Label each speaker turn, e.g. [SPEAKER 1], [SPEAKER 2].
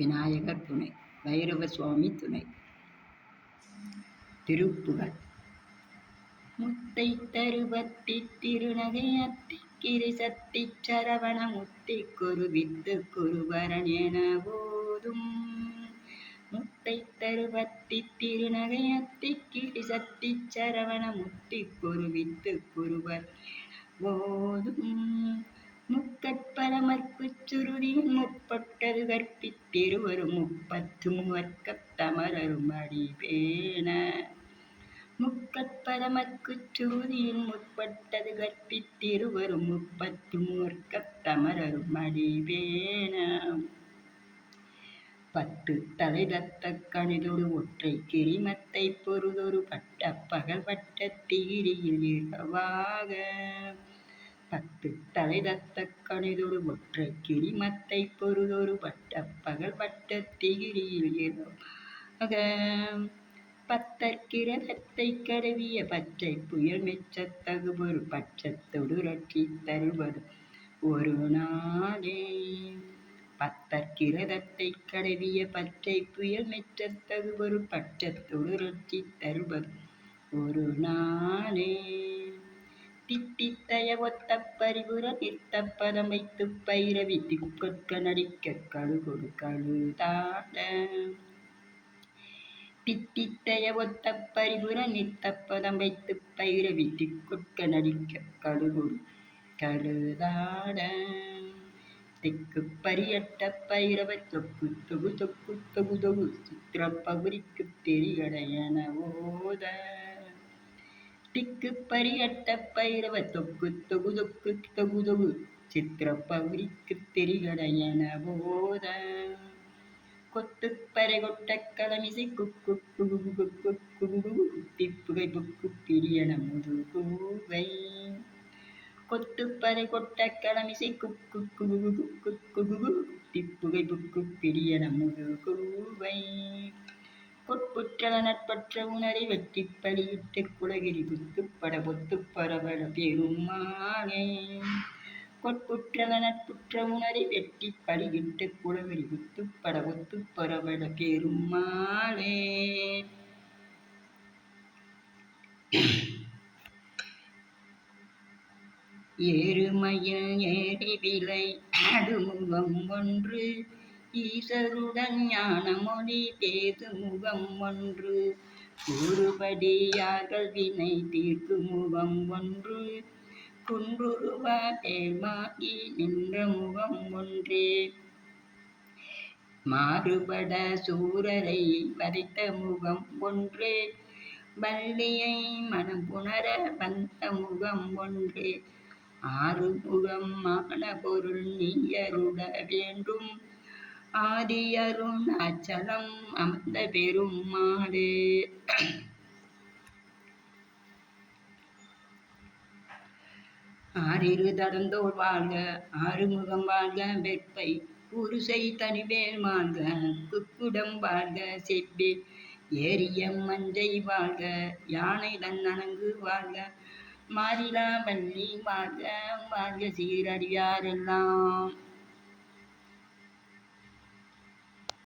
[SPEAKER 1] விநாயகர் துணை பைரவ சுவாமி துணை. திருப்புகழ். முத்தை தருவத்தி திருநகை அத்திக்கிரி சத்தி சரவண முத்தி குருவித்து குருவரன் என போதும் முத்தை தருவத்தி திருநகை அத்திக்கிரி சத்தி சரவண முத்தி குருவித்து குருவர் போதும் முக்கட்பரமற்குச் சுருதி முப்பட்டது கற்பித்திருவரும் முப்பத்து மூவர்க்கத் தமரரும் அடிபேன முக்கட்பரமற்குச் சுருதியின் முற்பட்டது கற்பித்திருவரும் முப்பத்து மூவர்க்கத் தமரரும் அடிபேன பத்து தலை தத்த கணிதொரு ஒற்றை கிரிமத்தை பொருதொரு பட்ட பகல் பட்ட தீரியில் இரவாக பத்து தலை தத்த கணிதொரு ஒற்றை கிரிமத்தை பொருதொரு பட்ட பகல் பட்ட திகிரியில் இரவாக பத்தற்கிரதத்தை கருவிய பச்சை புயல் மெச்சத் தகுபொரு பட்சத்தொடு ரட்சி தருவது ஒரு நாளே பத்தற்கிரதத்தை கடவிய பச்சை புயல் மெச்சத் தகுபொரு பட்சத்தொடு ரட்சி தருவது ஒரு நாளே திட்டித்தய ஒத்த பரிபுர நிறுத்த பதம் பைரவி திக்கொற்க நடிக்க கழுகொடு கழுதாட. திட்டித்தய ஒத்த பரிபுர நிறுத்த பதம் வைத்து பைரவி திக்கொற்க நடிக்க கழுகொடு கழுதாட. திக்கு பரியட்ட பைரவ தொக்கு தொகு தொக்கு தொகு தொகு சித்திர பகுதிக்கு தெரிகடையன ஓத. திக்கு பரியட்ட பைரவ தொக்கு தொகு தொக்கு தொகு தொகு. சித்திர பகுதிக்கு தெரிகடையன போத. கொத்து பறை கொட்ட கலமிசை குக்கு குகு குக்கு குகு திப்புகை புக்கு பிரியன முது கூவை. பறை கொட்ட கலமிசை குக்கு குகு குக்கு குகு குத்தி புகை புக்கு பிரியன முது கூவை. கொட்புற்றல நட்பற்ற உணரை வெற்றி பலியிட்டு குலகிரி புத்துப்பட பொத்துப்பரவட பெருமானே. கொட்புற்றல நட்புற்ற உணரை வெட்டி பலியிட்டு குலகிரி படபொத்துப் பரவல பெருமாளே ஏறுமையில் ஏறி விலை அடுமுகம் ஒன்று ஈசருடன் ஞானமொழி பேது முகம் ஒன்று. கூறுபடியார்கள் வினை தீர்க்கு முகம் ஒன்று. குன்றுருவ பேமாகி நின்ற முகம் ஒன்றே. மாறுபட சூரரை வரித்த முகம் ஒன்றே. வள்ளியை மனம் புணர வந்த முகம் ஒன்றே. ஆறு முகம் மான பொருள் நீயருட வேண்டும். ஆதி அச்சலம் அமர்ந்த பெருமாளே. ஆறிரு தடந்தோர் வாழ்க ஆறுமுகம் வாழ்க வெப்பை உருசை தனிவேல் வாழ்க குக்குடம் வாழ்க செப்பி ஏரிய மஞ்சை வாழ்க யானை தன் அணங்கு வாழ்க மாறிலா வள்ளி வாழ்க வாழ்க சீரடியாரெல்லாம்.